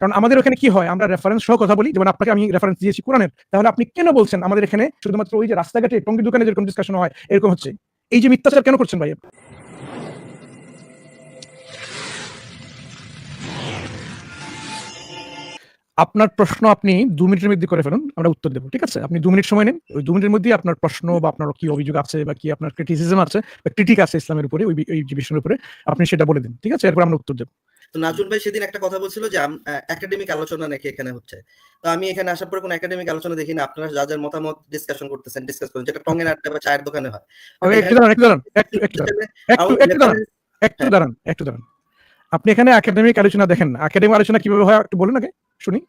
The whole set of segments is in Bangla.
কারণ আমাদের ওখানে কি হয়, আমরা রেফারেন্স সহ কথা বলি, যেমন আপনাকে আমি রেফারেন্স দিয়েছি কোরআনের, তাহলে আপনি কেন বলছেন আমাদের এখানে শুধুমাত্র ওই যে রাস্তাঘাটে টঙ্গি দোকানে যেরকম ডিসকাশন হয়, এরকম হচ্ছে? এই যে মিথ্যাচার কেন করছেন ভাই? আপনার প্রশ্ন আপনি দু মিনিটের মধ্যে করে ফেলুন, আমরা উত্তর দেবো, ঠিক আছে? আপনি দু মিনিট সময় নিন, ওই দু মিনিটের মধ্যে আপনার প্রশ্ন বা আপনার কি অভিযোগ আছে বা কি আপনার ক্রিটিসিজম আছে, বা ক্রিটিক আছে ইসলামের উপরে, ওই বিষয়ের উপরে, আপনি সেটা বলে দিন, ঠিক আছে? এরপর আমরা উত্তর দেবো। তো নাজুল ভাই সেদিন একটা কথা বলছিল যে একাডেমিক আলোচনা নাকি এখানে হচ্ছে। তো আমি এখানে আসার পরে কোনো একাডেমিক আলোচনা দেখি না। আপনারা যা যার মতামত ডিসকাশন করতেছেন ডিসকাস করেন। যেটা টঙ্গের আড্ডা বা চায়ের দোকানে হয়। একটু দাঁড়ান একটু দাঁড়ান একটু একটু হ্যাঁ। দাঁড়ান একটু দাঁড়ান আপনি এখানে একাডেমিক আলোচনা দেখেন না। একাডেমিক আলোচনা কীভাবে হয় একটু বলুন আগে শুনি।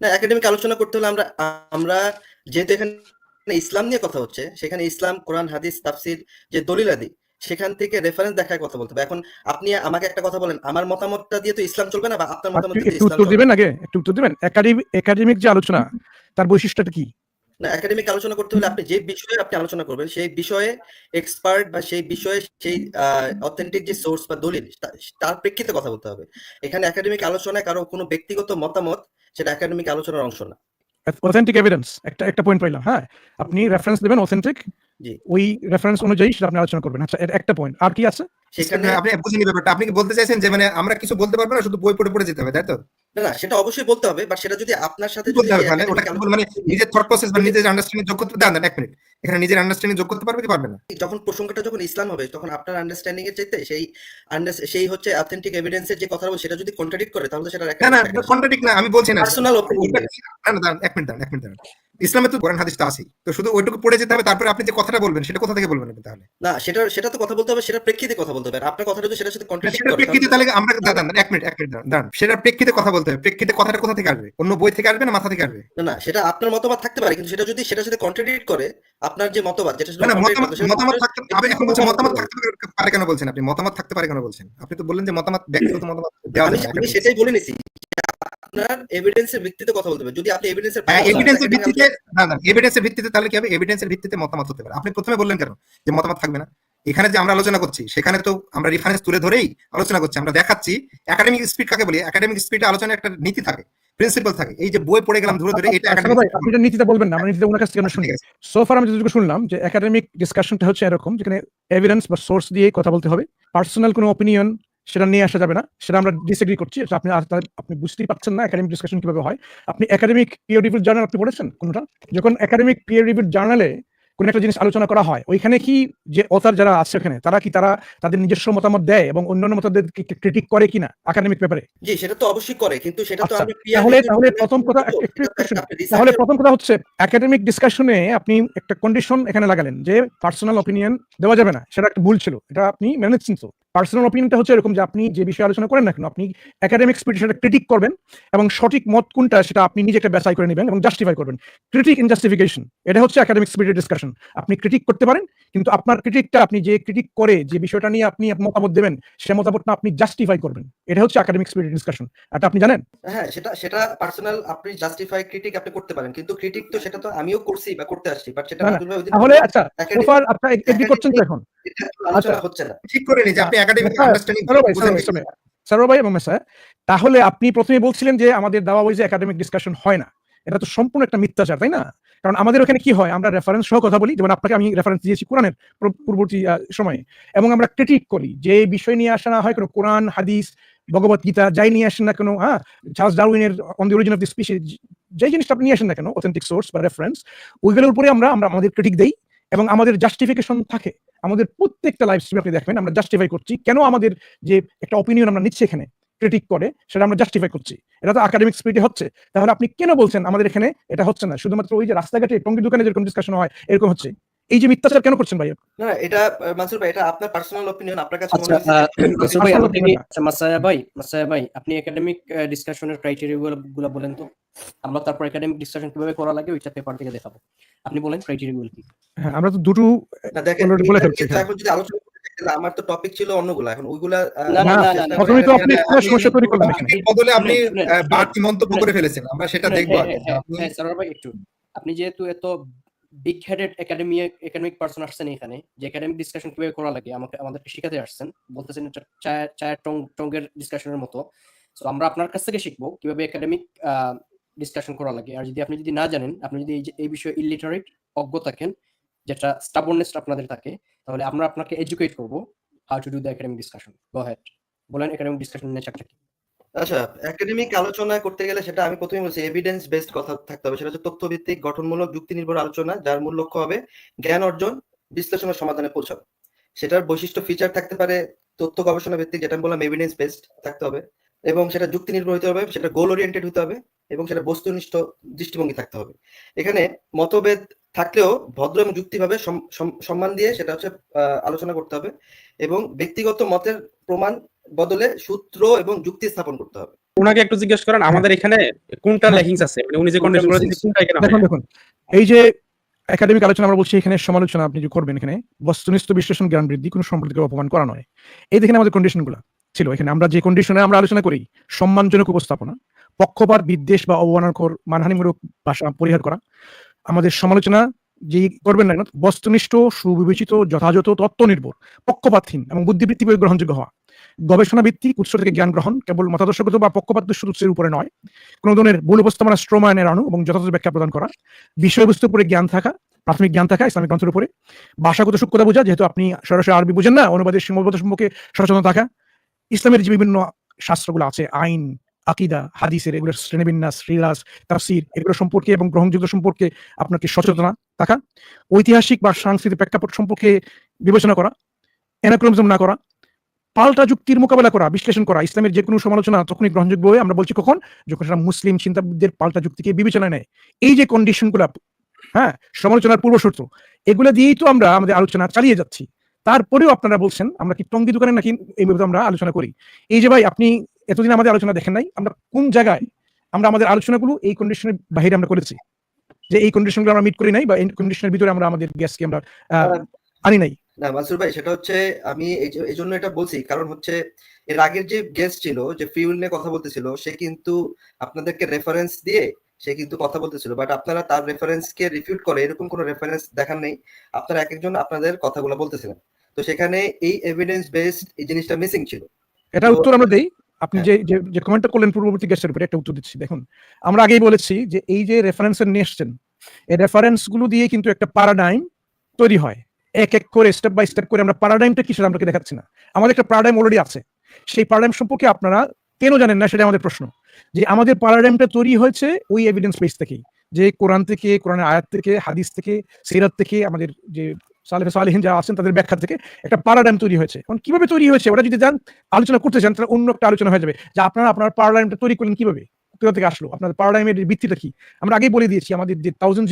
না একাডেমিক আলোচনা করতে হলে আমরা আমরা যেহেতু এখানে ইসলাম নিয়ে কথা হচ্ছে সেখানে ইসলাম কোরআন হাদিস তাফসির যে দলিলাদি সেখান থেকে রেফারেন্স দেখায় কথা বলতে হবে। এখন আপনি আমাকে একটা কথা বলেন আমার মতামতটা দিয়ে তো ইসলাম চলবে না বা আপনার মতামত দিয়ে ইসলাম উত্তর দিবেন আগে একটু উত্তর দিবেন? একাডেমিক একাডেমিক যে আলোচনা তার বৈশিষ্ট্যটা কি? না একাডেমিক আলোচনা করতে হলে আপনি যে বিষয়ে আপনি আলোচনা করবেন সেই বিষয়ে এক্সপার্ট বা সেই বিষয়ে সেই অথেন্টিক যে সোর্স বা দলিল তার প্রেক্ষিতে কথা বলতে হবে। এখানে একাডেমিক আলোচনায় কারও কোনো ব্যক্তিগত মতামত সেটা একাডেমিক আলোচনার অংশ না। অথেন্টিক এভিডেন্স একটা একটা পয়েন্ট পাইলাম হ্যাঁ? আপনি রেফারেন্স দেবেন অথেন্টিক। ওই রেফারেন্স অনুযায়ী সেটা আপনি আলোচনা করবেন। আচ্ছা একটা পয়েন্ট আর কি আছে? সেখানে আপনি বুঝিনি ব্যাপারটা। আপনি কি বলতে চাইছেন যে মানে আমরা কিছু বলতে পারব না শুধু বই পড়ে পড়ে যেতে হবে তাই তো? না না সেটা অবশ্যই বলতে হবে বাট সেটা যদি আপনার সাথে হবে? ওটা মানে নিজের থট প্রসেস বা নিজের আন্ডারস্ট্যান্ডিং যোগ করতে এক মিনিট এখানে নিজের আন্ডারস্ট্যান্ডিং যোগ করতে পারবে কি পারবে না? যখন প্রসঙ্গটা যখন ইসলাম হবে তখন আপনার আন্ডারস্ট্যান্ডিং এর চাইতে সেই সেই হচ্ছে অথেন্টিক এভিডেন্সের যে কথা সেটা যদি কন্ট্রাডিক্ট করে তাহলে সেটা না না কন্ট্রাডিক্ট না আমি বলছি না। পার্সোনাল না না দাঁড়ান এক মিনিট দাঁড়ান এক মিনিট দাঁড়ান। ইসলামে তো কোরআন হাদিস তো আছেই। তো শুধু ওইটুকু পড়ে যেতে হবে তারপরে আপনি যে কথাটা বলবেন সেটা কোথা থেকে বলবেন তাহলে? না সেটা সেটা তো কথা বলতে হবে সেটা প্রেক্ষিতে কথা বলতে হবে। আপনার কথাটা যদি সেটার সাথে কন্ট্রাডিক্ট করে প্রেক্ষিতে তাহলে- আমরা দাঁড়ান এক মিনিট এক মিনিট দাঁড়ান, সেটার প্রেক্ষিতে কথা বলতে হবে প্রেক্ষিতে কথাটা কোথা থেকে আসবে? অন্য বই থেকে আসবে না মাথা থেকে আসবে? না না সেটা আপনার মতামত থাকতে পারে কিন্তু সেটা যদি সেটার সাথে কন্ট্রাডিক্ট করে আপনার যে মতবাদ যেটা না মতামত সেটা থাকতে আপনি এখন বলছেন মতামত থাকতে পারে কেন বলছেন আপনি? মতামত থাকতে পারে কেন বলছেন? আপনি তো বললেন যে মতামত ব্যক্তিগত মতামত দেওয়া যাবে আমি সেটাই বলে নিছি আপনার এভিডেন্সের ভিত্তিতে কথা বলতে হবে। যদি আপনি এভিডেন্সের এভিডেন্সের ভিত্তিতে না না এভিডেন্সের ভিত্তিতে তাহলে কি হবে? এভিডেন্সের ভিত্তিতে মতামত হতে পারে। আপনি প্রথমে বললেন কেন যে মতামত থাকবে না? এখানে যে আমরা আলোচনা করছি সেখানে তো আমরা রেফারেন্স তুলে ধরেই আলোচনা করছি। আমরা দেখাচ্ছি একাডেমিক স্পিড কাকে বলি? একাডেমিক স্পিডে আলোচনা একটা নীতি থাকে প্রিন্সিপাল থাকে। এই যে বই পড়ে গেলাম ধরে ধরে এটা আচ্ছা, academic ভাই, আপনি এটা নীতিটা বলবেন না আমরা নীতিটা ওনার কাছ থেকে শুনি। সোফার আমি যতটুকু শুনলাম যে একাডেমিক ডিসকাশনটা হচ্ছে এরকম যেখানে এভিডেন্স বা সোর্স দিয়ে কথা বলতে হবে। পার্সোনাল কোনো অপিনিয়ন সেটা নিয়ে আসা যাবে না সেটা আমরা ডিসএগ্রি করছি। এটা আপনি আপনি বুঝতেই পারছেন না একাডেমিক ডিসকাশন কীভাবে হয়। আপনি একাডেমিক পিয়ার রিভিউ জার্নাল আপনি পড়েছেন কোনটা? যখন একাডেমিক পিয়ার রিভিউ জার্নালে কোন একটা জিনিস আলোচনা করা হয় ওইখানে কি যে অতার যারা আছে ওখানে তারা কি তারা তাদের নিজস্ব মতামত দেয় এবং অন্যান্য মতামত ক্রিটিক করে কিনা একাডেমিক পেপারে জি সেটা তো অবশ্যই করে কিন্তু সেটা তো আচ্ছা, আমি তাহলে তাহলে প্রথম কথা তাহলে প্রথম কথা হচ্ছে একাডেমিক ডিসকাশনে আপনি একটা কন্ডিশন এখানে লাগালেন যে পার্সোনাল অপিনিয়ন দেওয়া যাবে না সেটা একটা ভুল ছিল এটা আপনি মেনে নিচ্ছেন তো। পার্সোনাল অপিনিয়নটা হচ্ছে এরকম যে আপনি যে বিষয়ে আলোচনা করেন না কেন আপনি একাডেমিক স্পিড সেটা ক্রিটিক করবেন এবং সঠিক মত কোনটা সেটা আপনি নিজে একটা বাছাই করে নেবেন এবং জাস্টিফাই করবেন ক্রিটিক ইন জাস্টিফিকেশন এটা হচ্ছে একাডেমিক স্পিডের ডিসকাশন আপনি ক্রিটিক করতে পারেন কিন্তু আপনার ক্রিটিকটা আপনি যে ক্রিটিক করে যে বিষয়টা নিয়ে আপনি মতামত দেবেন সে মতামতটা আপনি জাস্টিফাই করবেন এটা হচ্ছে একাডেমিক স্পিডের ডিসকাশন এটা আপনি জানেন হ্যাঁ সেটা সেটা পার্সোনাল আপনি জাস্টিফাই ক্রিটিক আপনি করতে পারেন কিন্তু ক্রিটিক তো সেটা তো আমিও করছি বা করতে আসছি বাট সেটা তাহলে আচ্ছা আপনার এগ্রি করছেন তো এখন আচ্ছা। হচ্ছে না ঠিক করে নি যে আপনি একাডেমিক আন্ডারস্ট্যান্ডিং ভাই, এবং মেসা তাহলে আপনি প্রথমে বলছিলেন যে আমাদের দাওয়া ওই যে একাডেমিক ডিসকাশন হয় না। এটা তো সম্পূর্ণ একটা মিথ্যাচার তাই না? কারণ আমাদের ওখানে কি হয় আমরা রেফারেন্স সহ কথা বলি যেমন আপনাকে আমি রেফারেন্স দিয়েছি কোরআনের পূর্ব- পূর্ববর্তী সময়ে। এবং আমরা ক্রিটিক করি যে বিষয় নিয়ে আসা না হয় কোনো কোরআন হাদিস ভগবত গীতা যাই নিয়ে আসেন না কেন হ্যাঁ Charles ডারউইনের on the origin of the species যেই জিনিসটা আপনি নিয়ে আসেন না কেন অথেন্টিক সোর্স বা রেফারেন্স ওইগুলোর উপরে আমরা আমরা আমাদের ক্রিটিক দেই এবং আমাদের জাস্টিফিকেশন থাকে। আমাদের প্রত্যেকটা লাইভ স্ট্রিম আপনি দেখবেন আমরা জাস্টিফাই করছি কেন আমাদের যে একটা অপিনিয়ন আমরা নিচ্ছি এখানে ক্রিটিক করে সেটা আমরা জাস্টিফাই করছি। এটা তো একাডেমিক স্পিডে হচ্ছে। তাহলে আপনি কেন বলছেন আমাদের এখানে এটা হচ্ছে না? শুধুমাত্র ওই যে রাস্তাঘাটে টঙ্গি দোকানে যেরকম ডিসকাশন হয় এরকম হচ্ছে। এই যে মিথ্যাচার কেন করছেন ভাই? না এটা মানসুর ভাই এটা আপনার পার্সোনাল অপিনিয়ন আপনার কাছে আচ্ছা মনে হচ্ছে কি না। আচ্ছা মাসায়া ভাই মাসায়া ভাই আপনি একাডেমিক ডিসকাশনের ক্রাইটেরিয়া গুলো বলেন তো। আমরা তারপর একাডেমিক ডিসকাশন কীভাবে করা লাগে ওইটা পেপার থেকে দেখাবো। আপনি বলেন ক্রাইটেরিয়া গুলো কি? হ্যাঁ আমরা তো দুটো দেখেন বলে ফেলছি, হ্যাঁ। এখন যদি আলোচনা করতে তাহলে আমার তো টপিক ছিল অন্যগুলো। এখন ওইগুলা প্রথমে তো আপনি একটা সমস্যা তৈরি করলেন এর বদলে আপনি বাড়তি মন্তব্য করে ফেলেছেন আমরা সেটা হ্যাঁ, দেখব হ্যাঁ, ভাই একটু। আপনি যেহেতু এত big headed academy academic person আসছেন এখানে যে একাডেমিক ডিসকাশন কীভাবে করা লাগে আমাকে আমাদেরকে শিখাতে আসছেন বলতেছেন চায়ের টং টঙ্গের ডিসকাশনের মতো। সো আমরা আপনার কাছ থেকে শিখব কীভাবে একাডেমিক ডিসকাশন করা লাগে। আর যদি আপনি যদি না জানেন, আপনি যদি এই বিষয়ে ইলিটারেট অজ্ঞ থাকেন, যেটা স্টাবননেস আপনাদের থাকে, তাহলে আমরা আপনাকে এডুকেট করব how to do the academic discussion go head বলেন একাডেমিক ডিসকাশন নেচারটা কি? আচ্ছা একাডেমিক আলোচনা করতে গেলে সেটা আমি প্রথমে বলছি এভিডেন্স বেসড কথা থাকতে হবে। সেটা হচ্ছে তথ্যভিত্তিক, গঠনমূলক যুক্তি নির্ভর আলোচনা, যার মূল লক্ষ্য হবে জ্ঞান অর্জন, বিশ্লেষণের সমাধানে পৌঁছানো। সেটার বৈশিষ্ট্য ফিচার থাকতে পারে তথ্য গবেষণা ভিত্তিক যেটা আমি বললাম এভিডেন্স বেসড থাকতে হবে। এবং সেটা যুক্তি নির্ভর হতে হবে সেটা গোল ওরিয়েন্টেড হতে হবে এবং সেটা বস্তুনিষ্ঠ দৃষ্টিভঙ্গি থাকতে হবে। এখানে মতভেদ থাকলেও ভদ্র এবং যুক্তিভাবে সম- সম- সম্মান দিয়ে সেটা হচ্ছে আহ, আলোচনা করতে হবে এবং ব্যক্তিগত মতের প্রমাণ বদলে সূত্র এবং যুক্তি স্থাপন করতে হবে। ওনাকে একটু জিজ্ঞেস করেন আমাদের এখানে কোনটা হ্যাঁ। আছে? মানে উনি যে কন্ডিশন করেছেন missing? কোনটা এখানে দেখুন দেখুন এই যে একাডেমিক আলোচনা আমরা বলছি এখানে সমালোচনা আপনি যে করবেন এখানে বস্তুনিষ্ঠ বিশ্লেষণ জ্ঞান বৃদ্ধি কোনো সম্পর্কে অপমান করা নয়। এই দেখেন আমাদের কন্ডিশনগুলো ছিল এখানে। আমরা যে কন্ডিশনে আমরা আলোচনা করি, সম্মানজনক উপস্থাপনা, পক্ষপাত, বিদ্বেষ বা অবমাননাকর মানহানিমূলক ভাষা পরিহার করা। আমাদের সমালোচনা যে করবেন না বস্তুনিষ্ঠ, সুবিবেচিত, যথাযথ তত্ত্ব নির্ভর পক্ষপাতহীন এবং বুদ্ধিবৃত্তি গ্রহণযোগ্য হওয়া। গবেষণা ভিত্তিক উৎস থেকে জ্ঞান গ্রহণ কেবল মতাদর্শগত বা পক্ষপাত উৎসের উপরে নয়। কোনো ধরনের ভুল উপস্থাপনা স্ট্রোমান এড়ানো এবং যথাযথ ব্যাখ্যা প্রদান করা। বিষয়বস্তুর উপরে জ্ঞান থাকা, প্রাথমিক জ্ঞান থাকা, ইসলামিক গ্রন্থের উপরে। ভাষাগত সূক্ষ্মতা বোঝা, যেহেতু আপনি সরাসরি আরবি বুঝেন না, অনুবাদের সীমাবদ্ধতা সম্পর্কে সচেতন থাকা। ইসলামের যে বিভিন্ন শাস্ত্রগুলো আছে, আইন, আকিদা, হাদিসের এগুলোর শ্রেণীবিন্যাস রিলাস তাফসির, এগুলো সম্পর্কে এবং গ্রহণযোগ্য সম্পর্কে আপনাকে সচেতনা থাকা, ঐতিহাসিক বা সাংস্কৃতিক প্রেক্ষাপট সম্পর্কে বিবেচনা করা এনাক্রমিজম না করা, পাল্টা যুক্তির মোকাবেলা করা, বিশ্লেষণ করা, ইসলামের যে কোনো সমালোচনা তখনই গ্রহণযোগ্য হয়ে আমরা বলছি কখন? যখন সেটা মুসলিম চিন্তাবিদদের পাল্টা যুক্তিকে বিবেচনা নেয়। এই যে কন্ডিশনগুলো হ্যাঁ সমালোচনার পূর্বশর্ত, এগুলো দিয়েই তো আমরা আমাদের আলোচনা চালিয়ে যাচ্ছি। তারপরেও আপনারা বলছেন আমরা কি টঙ্গি দোকানে নাকি এই এইভাবে আমরা আলোচনা করি? এই যে ভাই আপনি এতদিন আমাদের আলোচনা দেখেন নাই আমরা কোন জায়গায় আমরা আমাদের আলোচনাগুলো এই কন্ডিশনের বাইরে আমরা করেছি? যে এই কন্ডিশনগুলো আমরা মিট করি নাই বা এই কন্ডিশনের ভিতরে আমরা আমাদের গ্যাসকে আমরা আনি নাই? না মাসুর ভাই সেটা হচ্ছে আমি এই জন্য এটা বলছি কারণ হচ্ছে এর আগের যে গেস্ট ছিল যে ফিউল নিয়ে কথা বলতেছিল সে কিন্তু আপনাদেরকে রেফারেন্স দিয়ে সে কিন্তু কথা বলতেছিল বাট আপনারা তার রেফারেন্স কে রিফিউট করে এরকম কোনো রেফারেন্স দেখান নেই। আপনারা এক একজন আপনাদের কথাগুলো বলতেছিলেন। তো সেখানে এই এভিডেন্স বেসড এই জিনিসটা মিসিং ছিল। এটা উত্তর আমরা দেই। আপনি হ্যাঁ। যে যে কমেন্টটা করলেন পূর্ববর্তী গেস্টের উপরে একটা উত্তর দিচ্ছি। দেখুন আমরা আগেই বলেছি যে এই যে রেফারেন্সের নিয়ে এসছেন এই রেফারেন্সগুলো দিয়ে কিন্তু একটা প্যারাডাইম তৈরি হয়। এক এক করে স্টেপ বাই স্টেপ করে আমরা প্যারাডাইমটা কি সেটা আপনাকে দেখাচ্ছি না। আমাদের একটা প্যারাডাইম অলরেডি আছে। সেই প্যারাডাইম সম্পর্কে আপনারা কেন জানেন না সেটা আমাদের প্রশ্ন। যে আমাদের প্যারাডাইমটা তৈরি হয়েছে ওই এভিডেন্স বেস থেকেই। যে কোরআন থেকে কোরআনের আয়াত থেকে হাদিস থেকে সিরাত থেকে আমাদের যে সালেফে সালেহিন যারা আছেন, তাদের ব্যাখ্যা থেকে একটা প্যারাডাইম তৈরি হয়েছে। এখন কীভাবে তৈরি হয়েছে? ওটা যদি যান, আলোচনা করতে চান তাহলে অন্য একটা আলোচনা হয়ে যাবে যে আপনারা আপনার প্যারাডাইমটা তৈরি করলেন কীভাবে? কোথা থেকে আসলো? আপনার প্যারাডাইমের ভিত্তিটা কি? আমরা আগেই বলে দিয়েছি, আমাদের যে thousand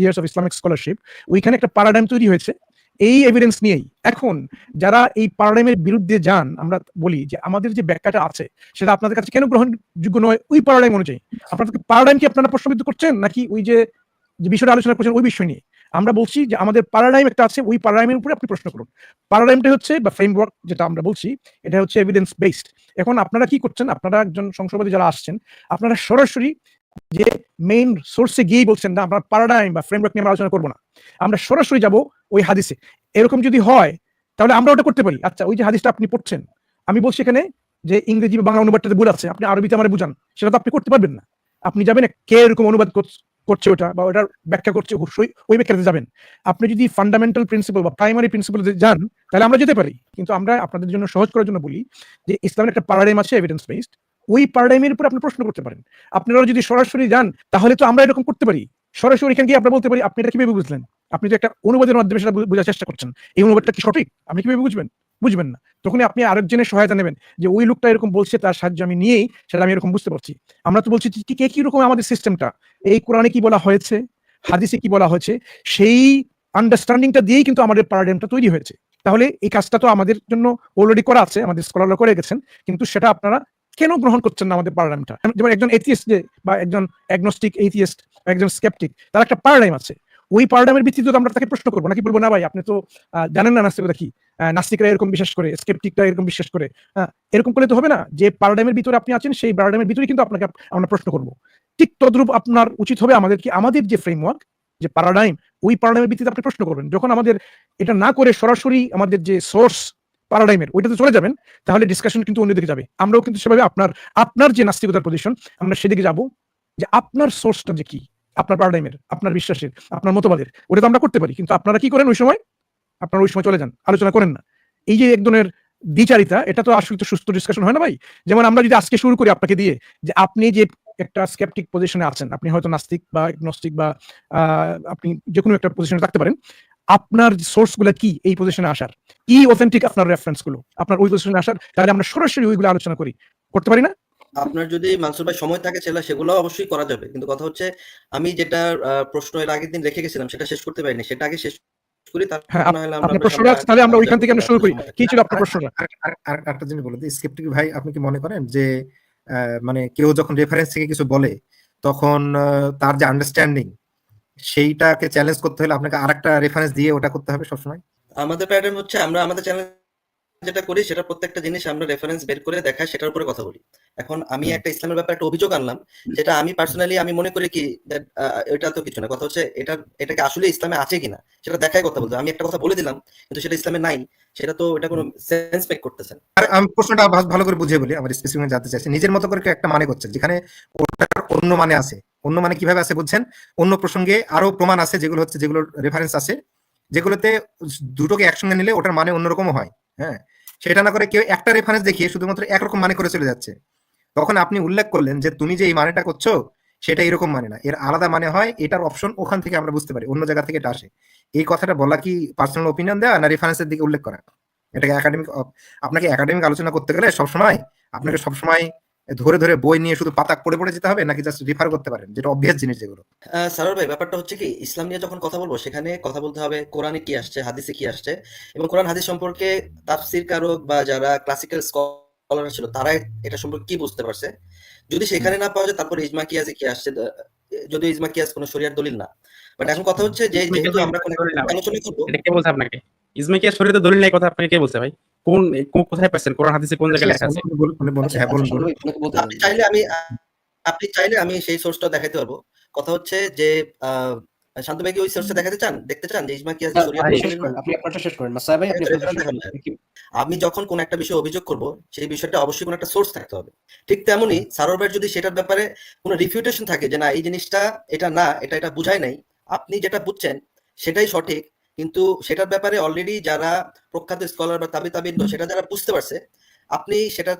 years of Islamic scholarship ওইখানে একটা প্যারাডাইম তৈরি হয়েছে। এই এভিডেন্স নিয়েই এখন যারা এই প্যারাডাইমের বিরুদ্ধে যান, আমরা বলি যে আমাদের যে ব্যাখ্যাটা আছে, সেটা আপনাদের কাছে কেন গ্রহণযোগ্য নয়? ওই প্যারাডাইম অনুযায়ী। আপনাদের প্যারাডাইম কি আপনারা প্রশ্নবিদ্ধ করছেন? নাকি ওই যে যে বিষয়টা আলোচনা করছেন, ওই বিষয় নিয়ে? আমরা বলছি যে আমাদের প্যারাডাইম একটা আছে, ওই প্যারাডাইমের উপরে আপনি প্রশ্ন করুন। প্যারাডাইমটা হচ্ছে বা ফ্রেমওয়ার্ক যেটা আমরা বলছি, এটা হচ্ছে এভিডেন্স বেসড এখন আপনারা কি করছেন? আপনারা একজন সংসদে যারা আসছেন, আপনারা সরাসরি যে মেইন সোর্সে গিয়েই বলছেন না, আমরা প্যারাডাইম বা ফ্রেমওয়ার্ক নিয়ে আমরা আলোচনা করব না। আমরা সরাসরি যাব ওই হাদিসে। এরকম যদি হয়, তাহলে আমরা ওটা করতে পারি। আচ্ছা ওই যে হাদিসটা আপনি পড়ছেন, আমি বলছি এখানে যে ইংরেজি বা বাংলা অনুবাদটাতে ভুল আছে, আপনি আরবিতে আমার বুঝান, সেটা তো আপনি করতে পারবেন না। আপনি যাবেন কে এরকম অনুবাদ করছ- ওটা বা ওটার ব্যাখ্যা করছে, অবশ্যই ওই ব্যাখ্যাতে যাবেন। আপনি যদি ফান্ডামেন্টাল প্রিন্সিপাল বা প্রাইমারি প্রিন্সিপাল যান, তাহলে আমরা যেতে পারি। কিন্তু আমরা আপনাদের জন্য সহজ করার জন্য বলি যে ইসলামের একটা প্যারাডাইম আছে এভিডেন্স বেসড ওই প্যারাডাইমের উপর আপনি প্রশ্ন করতে পারেন। আপনারা যদি সরাসরি যান, তাহলে তো আমরা এরকম করতে পারি। সরাসরি এখানে গিয়ে আমরা বলতে পারি, আপনি এটা কীভাবে বুঝলেন? আপনি তো একটা অনুবাদের মাধ্যমে সেটা বোঝার চেষ্টা করছেন। এই অনুবাদটা কি সঠিক? আপনি কীভাবে বুঝবেন? বুঝবেন না। তখনই আপনি আরেকজনের সহায়তা নেবেন যে ওই লোকটা এরকম বলছে, তার সাহায্য আমি নিয়েই সেটা আমি এরকম বুঝতে পারছি। আমরা তো বলছি যে কে, কি রকম আমাদের সিস্টেমটা এই কোরআনে কি বলা হয়েছে? হাদিসে কি বলা হয়েছে? সেই আন্ডারস্ট্যান্ডিংটা দিয়েই কিন্তু আমাদের প্যারাডাইমটা তৈরি হয়েছে। তাহলে এই কাজটা তো আমাদের জন্য অলরেডি করা আছে, আমাদের স্কলাররা করে গেছেন, কিন্তু সেটা আপনারা কেন গ্রহণ করছেন না আমাদের প্যারাডাইমটা যেমন একজন এথিয়েস্ট বা একজন অ্যাগনস্টিক এথিয়েস্ট একজন স্কেপটিক তার একটা প্যারাডাইম আছে। ওই প্যারাডাইমের ভিত্তিতে আমরা তাকে প্রশ্ন করব। নাকি বলব, না ভাই, আপনি তো জানেন না নাস্তিকতা কি? নাস্তিকরা এরকম বিশ্বাস করে স্কেপটিকরা এরকম বিশ্বাস করে। এরকম করলে তো হবে না যে প্যারাডাইমের ভিতরে আপনি আছেন, সেই প্যারাডাইমের ভিতরে কিন্তু আপনাকে আমরা প্রশ্ন করব। ঠিক তদ্রূপ আপনার উচিত হবে আমাদের কি, আমাদের যে ফ্রেমওয়ার্ক যে প্যারাডাইম ওই প্যারাডাইমের ভিত্তিতে আপনি প্রশ্ন করবেন। যখন আমাদের এটা না করে সরাসরি আমাদের যে সোর্স প্যারাডাইমের ওইটাতে চলে যাবেন, তাহলে ডিসকাশন কিন্তু অন্যদিকে যাবে। আমরাও কিন্তু সেভাবে আপনার আপনার যে নাস্তিকতার পজিশন আমরা সেদিকে যাব যে আপনার সোর্সটা যে কি? আপনার প্যারাডাইমের আপনার বিশ্বাসের, আপনার মতবাদের। ওটা তো আমরা করতে পারি, কিন্তু আপনারা কি করেন ওই সময়? আপনারা ওই সময় চলে যান, আলোচনা করেন না। এই যে এক ধরনের দ্বিচারিতা, এটা তো আসলে তো সুস্থ ডিসকাশন হয় না ভাই? যেমন আমরা যদি আজকে শুরু করি আপনাকে দিয়ে, যে আপনি যে একটা স্কেপটিক পজিশনে আছেন, আপনি হয়তো নাস্তিক বা নস্তিক বা আপনি যে কোনো একটা পজিশনে থাকতে পারেন, আপনার সোর্সগুলো কি এই পজিশনে আসার? কি অথেন্টিক আপনার রেফারেন্সগুলো আপনার ওই পজিশনে আসার? তাহলে আমরা সরাসরি ওইগুলো আলোচনা করি। করতে পারি না? আপনার যদি মানসুর ভাই সময় থাকে সেটা সেগুলো অবশ্যই করা যাবে। কিন্তু কথা হচ্ছে আমি যেটা প্রশ্ন এর আগের দিন রেখে গেছিলাম সেটা শেষ করতে পারিনি। সেটা আগে শেষ করি তারপর হ্যাঁ, আমরা আপনার আছে, তাহলে আমরা ওইখান থেকে আমরা শুরু করি। কি ছিল আপনার প্রশ্নটা আর- আর- আর একটা জিনিস বলে দিই স্ক্রিপ্টিক ভাই আপনি কি মনে করেন যে আহ, মানে কেউ যখন রেফারেন্স থেকে কিছু বলে তখন আহ, তার যে আন্ডারস্ট্যান্ডিং সেইটাকে চ্যালেঞ্জ করতে হলে আপনাকে আরেকটা রেফারেন্স দিয়ে ওটা করতে হবে সবসময়? আমাদের প্যাটার্ন হচ্ছে আমরা আমাদের চ্যানেল যেটা করি সেটা প্রত্যেকটা জিনিস আমরা রেফারেন্স বের করে দেখাই সেটার উপরে কথা বলি। এখন আমি একটা ইসলামের ব্যাপারে একটা অভিযোগ আনলাম যেটা আমি পার্সোনালি আমি মনে করি কি এটা তো কিছু না। কথা হচ্ছে এটা এটাকে আসলে ইসলামে আছে কিনা সেটা দেখাই কথা বলতে আমি একটা কথা বলে দিলাম কিন্তু সেটা ইসলামে নাই সেটা তো এটা কোনো সেন্স মেক করতেছে আর আমি প্রশ্নটা ভালো করে বুঝিয়ে বলি আমার স্পেসিফিক জানতে চাইছি। নিজের মতো করে একটা মানে করছে যেখানে ওটার অন্য মানে আছে। অন্য মানে কীভাবে আছে বুঝছেন? অন্য প্রসঙ্গে আরও প্রমাণ আছে যেগুলো হচ্ছে যেগুলোর রেফারেন্স আছে যেগুলোতে দুটোকে একসঙ্গে নিলে ওটার মানে অন্যরকম হয় হ্যাঁ? সেটা না করে কেউ একটা রেফারেন্স দেখিয়ে শুধুমাত্র একরকম মানে করে চলে যাচ্ছে। তখন আপনি উল্লেখ করলেন যে তুমি যে এই মানেটা করছ সেটা এরকম মানে না। এর আলাদা মানে হয় এটার অপশন ওখান থেকে আমরা বুঝতে পারি অন্য জায়গা থেকে এটা আসে। এই কথাটা বলা কি পার্সোনাল ওপিনিয়ন দেওয়া না রেফারেন্সের দিকে উল্লেখ করা? এটাকে একাডেমিক আপনাকে একাডেমিক আলোচনা করতে গেলে সবসময় আপনাকে সবসময় ধরে ধরে বই নিয়ে শুধু পাতা পড়ে পড়ে যেতে হবে নাকি জাস্ট রিফার করতে পারেন যেটা অভ্যাস জিনিস যেগুলো? আহ, ভাই ব্যাপারটা হচ্ছে কি ইসলাম নিয়ে যখন কথা বলব সেখানে কথা বলতে হবে কোরআনে কি আসছে হাদিসে কি আসছে এবং কোরআন হাদিস সম্পর্কে তাফসির কারক বা যারা ক্লাসিক্যাল স্কলার ছিল তারা এটা সম্পর্কে কি বুঝতে পারছে? যদি সেখানে না পাওয়া যায় তারপর ইজমা কিয়াসে কি আসছে? যদি ইজমা কিয়াস কোনো শরিয়ার দলিল না। বাট এখন কথা হচ্ছে যে যেহেতু আমরা কোনো আলোচনা করব এটা কে বলছে আপনাকে? ইসমাইকিয়া শরীরে দলিল নাই কথা আপনাকে কে বলছে ভাই? কোন কোন- কোথায় পাচ্ছেন কোরআন হাদিসে কোন জায়গায় লেখা আছে? আচ্ছা, হ্যাঁ বলুন আচ্ছা, আপনি চাইলে আমি আপনি চাইলে আমি সেই সোর্সটা দেখাতে পারব। কথা হচ্ছে যে আহ শান্ত ভাই কি ওই সোর্সটা দেখাতে চান? দেখতে চান যে ইজমা কিয়াস আপনি আপনারটা শেষ করেন। মাসাই ভাই আপনি। আমি যখন কোন একটা বিষয়ে অভিযোগ করব সেই বিষয়টা অবশ্যই কোনো একটা সোর্স থাকতে হবে। ঠিক তেমনি সারোর ভাইয়ের যদি সেটার ব্যাপারে কোনো রিফিউটেশন থাকে যে না এই জিনিসটা এটা না এটা এটা বুঝায় নাই আপনি যেটা বুঝছেন সেটাই সঠিক। কিন্তু সেটার ব্যাপারে অলরেডি যারা প্রখ্যাত স্কলার বা তাবি তাবিন সেটা যারা বুঝতে পারছে আপনি সেটা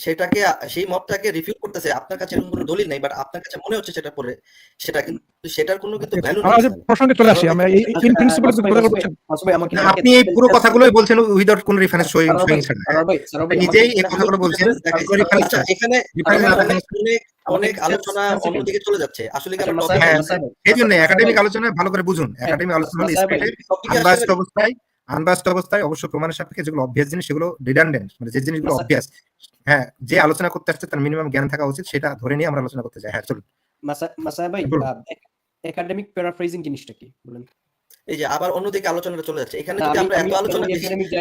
সেটাকে সেই মতটাকে রিফিউ করতেছে। আপনার কাছে এরকম কোনো দলিল নেই বাট আপনার কাছে মনে হচ্ছে সেটা পরে সেটা কিন্তু সেটার কোনো কিন্তু ভ্যালু আমরা যে নেই প্রসঙ্গে চলে আসি আমরা এই ইন প্রিন্সিপাল ভাই, ভাই, আমাকে আপনি এই পুরো কথাগুলোই বলছেন উইদাউট কোন রেফারেন্স ভাই, সই ছাড়া। ভাই, সারোয়ার ভাই, নিজেই এই কথাগুলো বলছেন আচ্ছা। এখানে অনেক- আলোচনা অন্যদিকে চলে যাচ্ছে। আসলে কি আচ্ছা, এই জন্য একাডেমিক ভাই, আলোচনা ভালো করে বুঝুন। একাডেমিক আলোচনা আনবাস্ট অবস্থায় আনবাস্ট অবস্থায় অবশ্য প্রমাণের সাপেক্ষে যেগুলো অভ্যাস জিনিস সেগুলো রিডান্ডেন্ট মানে যে জিনিসগুলো আচ্ছা। হ্যাঁ যে আলোচনা করতে আসছে তার মিনিমাম জ্ঞান থাকা উচিত সেটা ধরে নিয়ে আমরা আলোচনা করতে চাই। হ্যাঁ চলুন। ভাই, একাডেমিক প্যারাফ্রেজিং জিনিসটা কি? বলেন। এই যে আবার অন্যদিকে আলোচনাটা চলে যাচ্ছে। এখানে যদি আমি- আমরা এত আলোচনা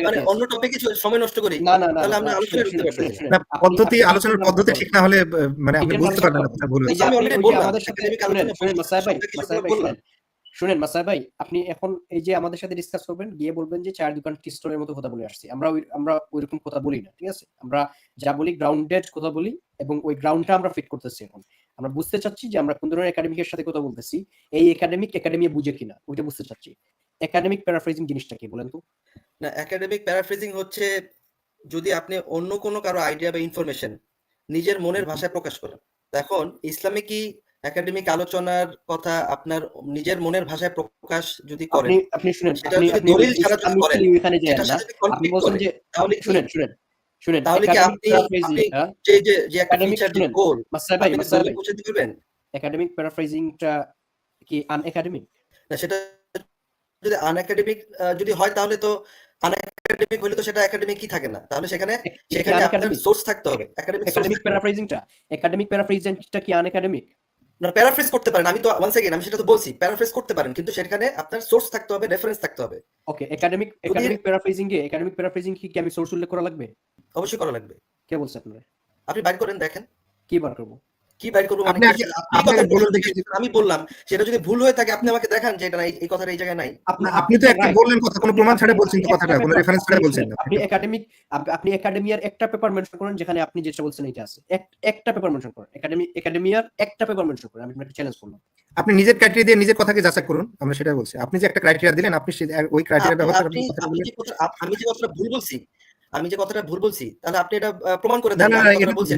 মানে অন্য টপিকে সময় নষ্ট করি তাহলে আমরা আলোচনা করতে না। পদ্ধতি আলোচনার পদ্ধতি ঠিক না হলে মানে আপনি বুঝতে পারবেন না কথা। ভুল আমি যে বললাম, শুনেন, আলোচনা শুনেন, মাসাই ভাই, আপনি এখন এই যে আমাদের সাথে ডিসকাস করবেন গিয়ে বলবেন যে চায়ের দোকান টি স্টোরের মতো কথা বলে আসছি। আমরা ওই আমরা ওইরকম কথা বলি না ঠিক আছে? আমরা যা বলি গ্রাউন্ডেড কথা বলি এবং ওই গ্রাউন্ডটা আমরা ফিট করতেছি এখন। আমরা বুঝতে চাচ্ছি যে আমরা কোন ধরনের একাডেমিকের সাথে কথা বলতেছি এই একাডেমিক একাডেমি বুঝে কিনা ওইটা বুঝতে চাচ্ছি। একাডেমিক প্যারাফ্রেজিং জিনিসটা কি বলেন তো? না একাডেমিক প্যারাফ্রেজিং হচ্ছে যদি আপনি অন্য কোনো কারও আইডিয়া বা ইনফরমেশন নিজের মনের ভাষায় প্রকাশ করেন। এখন ইসলামে কি একাডেমিক আলোচনার কথা আপনার নিজের মনের ভাষায় প্রকাশ যদি করেন আপনি শুনেন সেটা যদি দলিল ছাড়া যদি ইসলামিক করেন, এখানে সেটার না। আপনি বলছেন যে তাহলে শুনেন শুনেন শুনেন। তাহলে কি আপনি- হ্যাঁ? যে যে যে যে গোল ভাই ভাই দিতে পারবেন একাডেমিক প্যারাফ্রেজিংটা কি আন একাডেমিক না সেটা যদি আনএকাডেমিক যদি হয় তাহলে তো আনএকাডেমিক হলে তো সেটা একাডেমিক কি থাকে না। তাহলে সেখানে সেখানে আপনার সোর্স থাকতে হবে। একাডেমিক একাডেমিক প্যারাফ্রেজিংটা একাডেমিক প্যারাফ্রেজিংটা কি আন একাডেমিক না প্যারাফ্রেজ করতে পারেন। আমি তো ওয়ান সেকেন্ড আমি সেটা তো বলছি প্যারাফ্রেজ করতে পারেন কিন্তু সেখানে আপনার সোর্স থাকতে হবে রেফারেন্স থাকতে হবে। Okay academic academic paraphrasing a academic paraphrasing কি কি আমি সোর্স উল্লেখ করা লাগবে? অবশ্যই করা লাগবে। কে বলছে আপনারা? আপনি বাইর করেন দেখেন। কি বার করব? কি বাইর করব মানে বলুন দেখি। আমি বললাম সেটা যদি ভুল হয়ে থাকে আপনি আমাকে দেখান যে এটা এই কথাটা এই জায়গায় নাই। আপনি তো একটা বললেন কথা কোনো প্রমাণ ছাড়া বলছেন কথাটা কোনো রেফারেন্স ছাড়া বলছেন আপনি একাডেমিক আপনি একাডেমিয়ার একটা পেপার মেনশন করেন যেখানে আপনি যেটা বলছেন এটা আছে। একটা পেপার মেনশন করেন। একাডেমি একাডেমিয়ার একটা পেপার মেনশন করেন। আমি আপনাকে চ্যালেঞ্জ করলাম। আপনি নিজের ক্রাইটেরিয়া দিয়ে নিজের কথাকে যাচাই করুন আমরা সেটা বলছি। আপনি যে একটা ক্রাইটেরিয়া দিলেন আপনি ওই ক্রাইটেরিয়া ব্যবহার করে আমি যে কথাটা ভুল বলছি আমি যে কথাটা ভুল বলছি তাহলে আপনি এটা প্রমাণ করে দেন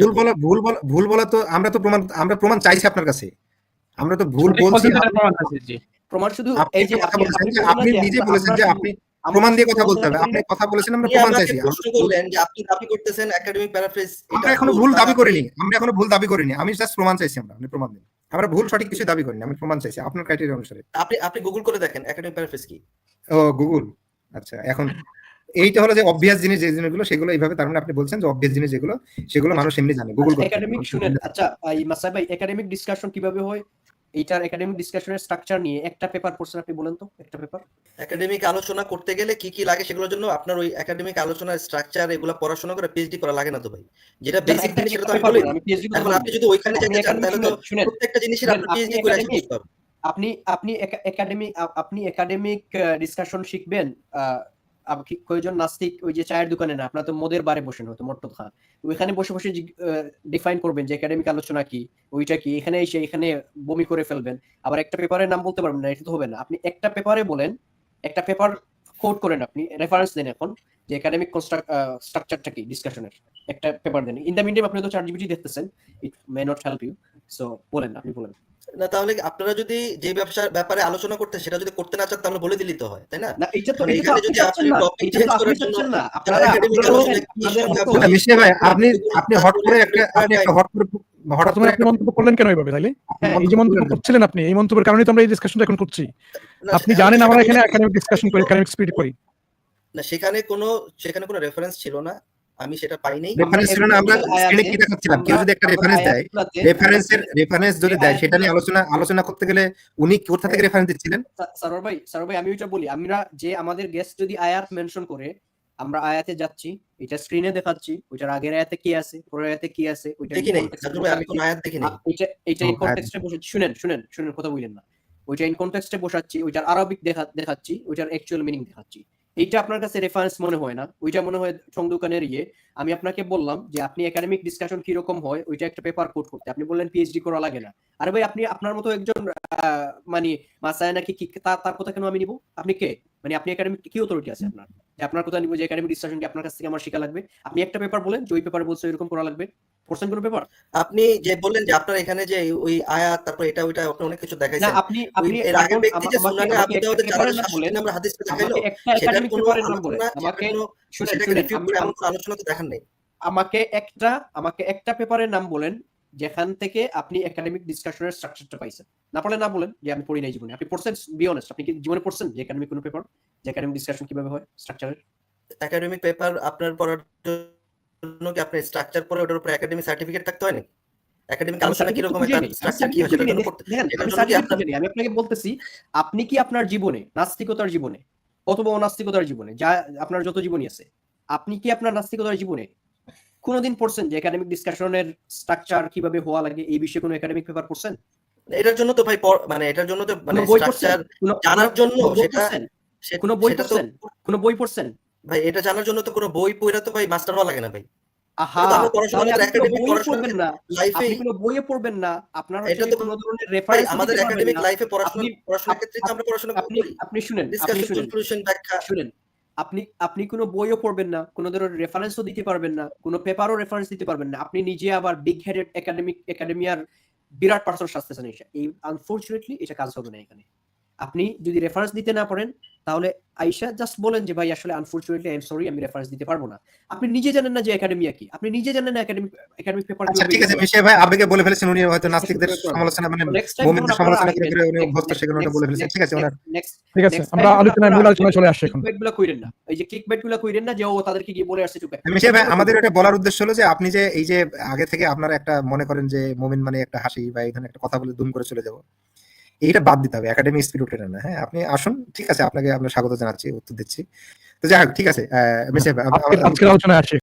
ভুল বলা ভুল বলা ভুল বলা তো আমরা তো প্রমাণ আমরা প্রমাণ চাইছি আপনার কাছে। আমরা তো ভুল বলছি। প্রমাণ আছে, জি। প্রমাণ শুধু আপনি এই যে কথা আপনি- বলছেন যে আপনি নিজে বলেছেন যে আপনি প্রমাণ দিয়ে কথা বলতে হবে। আপনি কথা বলেছেন আমরা প্রমাণ চাইছি। প্রশ্ন করলেন যে আপনি দাবি করতেছেন একাডেমিক প্যারাফ্রেজ আমরা এখনও ভুল দাবি করিনি। আমরা এখনও ভুল দাবি করিনি। আমি জাস্ট প্রমাণ চাইছি আমরা আপনি প্রমাণ দিন। আমরা ভুল সঠিক কিছু দাবি করিনি আমি প্রমাণ চাইছি আপনার ক্রাইটেরিয়া অনুসারে। আপনি আপনি গুগল করে দেখেন একাডেমিক প্যারাফ্রেজ কি? ও গুগল আচ্ছা এখন এইটা হলো যে অবভিয়াস জিনিস যে জিনিসগুলো সেগুলো এইভাবে তার মানে আপনি বলছেন যে অবভিয়াস জিনিস যেগুলো সেগুলো মানুষ এমনি জানে গুগল একাডেমিক শুনেন আচ্ছা এই মাসাই ভাই একাডেমিক ডিসকাশন কীভাবে হয়? এইটার একাডেমিক ডিসকাশনের স্ট্রাকচার নিয়ে একটা পেপার পড়ছেন আপনি বলেন তো একটা পেপার একাডেমিক আলোচনা করতে গেলে কি কি লাগে সেগুলোর জন্য আপনার ওই একাডেমিক আলোচনার স্ট্রাকচার এগুলো পড়াশোনা করে পিএইচডি করা লাগে না তো ভাই। যেটা বেসিক জিনিস সেটা তো আমি বলি। আমি পিএইচডি এখন আপনি যদি ওইখানে আপনি যেতে চান তাহলে তো প্রত্যেকটা জিনিসের আপনি পিএইচডি করে শিখতে হবে। আপনি আপনি একাডেমিক আপনি একাডেমিক ডিসকাশন শিখবেন আহ, আপ- কি- কয়জন নাস্তিক ওই যে চায়ের দোকানে না? আপনার তো মদের বারে বসেন হয়তো মর্তদ খান। ওইখানে বসে বসে ডিফাইন করবেন যে একাডেমিক আলোচনা কি ওইটা কি এখানে এসে এখানে বমি করে ফেলবেন। আবার একটা পেপারের নাম বলতে পারবেন না এটা তো হবে না। আপনি একটা পেপারে বলেন একটা পেপার কোড করেন আপনি রেফারেন্স দেন এখন যে একাডেমিক স্ট্রাকচারটা কি ডিসকাশনের একটা পেপার দেন। ইন দ্য মিডিয়াম আপনি তো চার জিবিটি দেখতেছেন it may not help you so বলেন আপনি বলেন। না তাহলে আপনারা যদি যে ব্যবসার ব্যাপারে আলোচনা করতে সেটা যদি করতে না চান তাহলে বলে দিলেই তো হয় তাই না? না এটা তো মানে এটা আপনি যদি আপনি করার জন্য আপনারা ভাই আপনি হট করে একটা আপনি একটা হট করে হঠাৎ করে আপনি মন্তব্য করলেন কেন এইভাবে তাইলে? হ্যাঁ, এই যে মন্তব্য করছিলেন আপনি এই মন্তব্যের কারণে তো আমরা এই ডিসকাশনটা এখন করছি। আপনি জানেন আমরা এখানে একাডেমিক ডিসকাশন করি একাডেমিক স্পিড করি। না সেখানে কোনো সেখানে কোনো রেফারেন্স ছিল না। আমি সেটা পাইনি। রেফারেন্স ছিল না আমরা স্ক্রিনে কি দেখাচ্ছিলাম কেউ যদি একটা রেফারেন্স দেয় রেফারেন্সের রেফারেন্স যদি দেয় সেটা নিয়ে আলোচনা আলোচনা করতে গেলে উনি কোথা থেকে রেফারেন্স দিচ্ছিলেন? সারোয়ার ভাই সারোয়ার ভাই আমি ওইটা বলি আমরা যে আমাদের গেস্ট যদি আয়াত মেনশন করে আমরা আয়াতে যাচ্ছি এটা স্ক্রিনে দেখাচ্ছি ওইটার আগের আয়াতে কি আছে পরের আয়াতে কি আছে ওইটা দেখি নাই। সাজু ভাই, আমি কোনো আয়াত দেখি নাই। এটা ও, কনটেক্সটে বসে শুনেন শুনেন শুনেন কথা বললেন না। ওইটা ইন কনটেক্সটে বসাচ্ছি ওইটার আরবিক দেখা দেখাচ্ছি ওইটার অ্যাকচুয়াল মিনিং দেখাচ্ছি। এইটা আপনার কাছে রেফারেন্স মনে হয় না। ওইটা মনে হয় সংদোকানের ইয়ে। আমি আপনাকে বললাম যে আপনি একাডেমিক ডিসকাশন কি রকম হয়, ওইটা একটা পেপার কোড করতে। আপনি বললেন পিএইচডি করা লাগে না। আরে ভাই, আপনি আপনার মতো একজন মানে মাসায় নাকি কি তার কথা কেন আমি নিব? আপনি কে? মানে আপনি একাডেমিক কি অথরিটি আছে আপনার? আপনার কথা নিব যে একাডেমিক ডিসকাশন কি আপনার কাছ থেকে আমার শেখা লাগবে? আপনি একটা পেপার বলেন, যে ওই পেপারে বলছে এরকম করা লাগবে। পড়ছেন কোনো পেপার আপনি যে বললেন যে আপনার এখানে যে ওই আয়াত তারপর এটা ওইটা আপনি অনেক কিছু দেখাইছেন। আপনি আপনি এর আগের ব্যক্তি যে বলেন। আমরা হাদিস দেখাইলো। আমাকে কোনো সেটাকে রিফিউট করে এমন আলোচনা তো দেখান নাই। আমাকে একটা আমাকে একটা পেপারের নাম বলেন যেখান থেকে আপনি একাডেমিক ডিসকাশনের স্ট্রাকচারটা পাইছেন। না পারলে না বলেন যে আমি পড়ি নাই জীবনে। আপনি পড়ছেন বি অনেস্ট আপনি কি জীবনে পড়ছেন যে একাডেমিক কোনো পেপার যে একাডেমিক ডিসকাশন কীভাবে হয় স্ট্রাকচারের একাডেমিক পেপার আপনার পড়ার জন্য কি আপনার স্ট্রাকচার পরে ওটার উপর একাডেমিক সার্টিফিকেট থাকতে হয় নাকি? একাডেমিক আলোচনা কি রকম স্ট্রাকচার কি হয় আমি আপনাকে বলতেছি আপনি কি আপনার জীবনে নাস্তিকতার জীবনে অথবা অনাস্তিকতার জীবনে যা আপনার যত জীবনই আছে আপনি কি আপনার নাস্তিকতার জীবনে কোনোদিন পড়ছেন যে একাডেমিক ডিসকাশনের স্ট্রাকচার কীভাবে হওয়া লাগে এই বিষয়ে কোনো একাডেমিক পেপার পড়ছেন? এটার জন্য তো ভাই মানে এটার জন্য তো মানে স্ট্রাকচার জানার জন্য সেটা কোনো বই পড়ছেন? কোনো বই পড়ছেন? ভাই এটা জানার জন্য তো কোনো বই পড়া তো ভাই মাস্টার হওয়া লাগে না ভাই। আমাদের একাডেমিক লাইফে পড়াশোনার ক্ষেত্রে আমরা পড়াশোনা আপনি শুনেন আপনি শুনেন। আপনি আপনি কোনো বইও পড়বেন না কোনো ধরনের রেফারেন্সও দিতে পারবেন না কোনো পেপারও রেফারেন্স দিতে পারবেন না। আপনি নিজে আবার বিগ হেডেড একাডেমিক একাডেমিয়ার বিরাট পার্সন এটা এই আনফরচুনেটলি এটা কাজ হবে না এখানে। আপনি যদি রেফারেন্স দিতে না পারেন তাহলে আইসা জাস্ট বলেন যে ভাই আসলে আনফরচুনেটলি আই এম সরি আমি রেফারেন্স দিতে পারব না। আপনি নিজে জানেন না যে একাডেমিয়া কি আপনি নিজে জানেন না একাডেমিক একাডেমিক পেপার আচ্ছা ঠিক আছে মিশিয়ে ভাই আবেগে বলে ফেলেছেন উনি হয়তো নাস্তিকদের সমালোচনা মানে মুমিনদের সমালোচনা করে করে উনি অভ্যস্ত সেগুলো ওটা বলে ফেলেছেন। ঠিক আছে ওনার ঠিক আছে আমরা আলোচনায় মূল আলোচনায় চলে আসছি এখন। ক্লিকবেটগুলো কইরেন না। এই যে ক্লিকবেটগুলো কইরেন না যে ও তাদেরকে গিয়ে বলে আসছে চুপ। মিশিয়ে ভাই আমাদের এটা বলার উদ্দেশ্য হলো যে আপনি যে এই যে আগে থেকে আপনারা একটা মনে করেন যে মোমিন মানে একটা হাসি বা এখানে একটা কথা বলে দুম করে চলে যাব। এইটা বাদ দিতে হবে একাডেমি স্পিড উঠে না হ্যাঁ? আপনি আসুন ঠিক আছে আপনাকে আমরা স্বাগত জানাচ্ছি উত্তর দিচ্ছি। তো যাই হোক ঠিক আছে আজকের আলোচনায় আসি।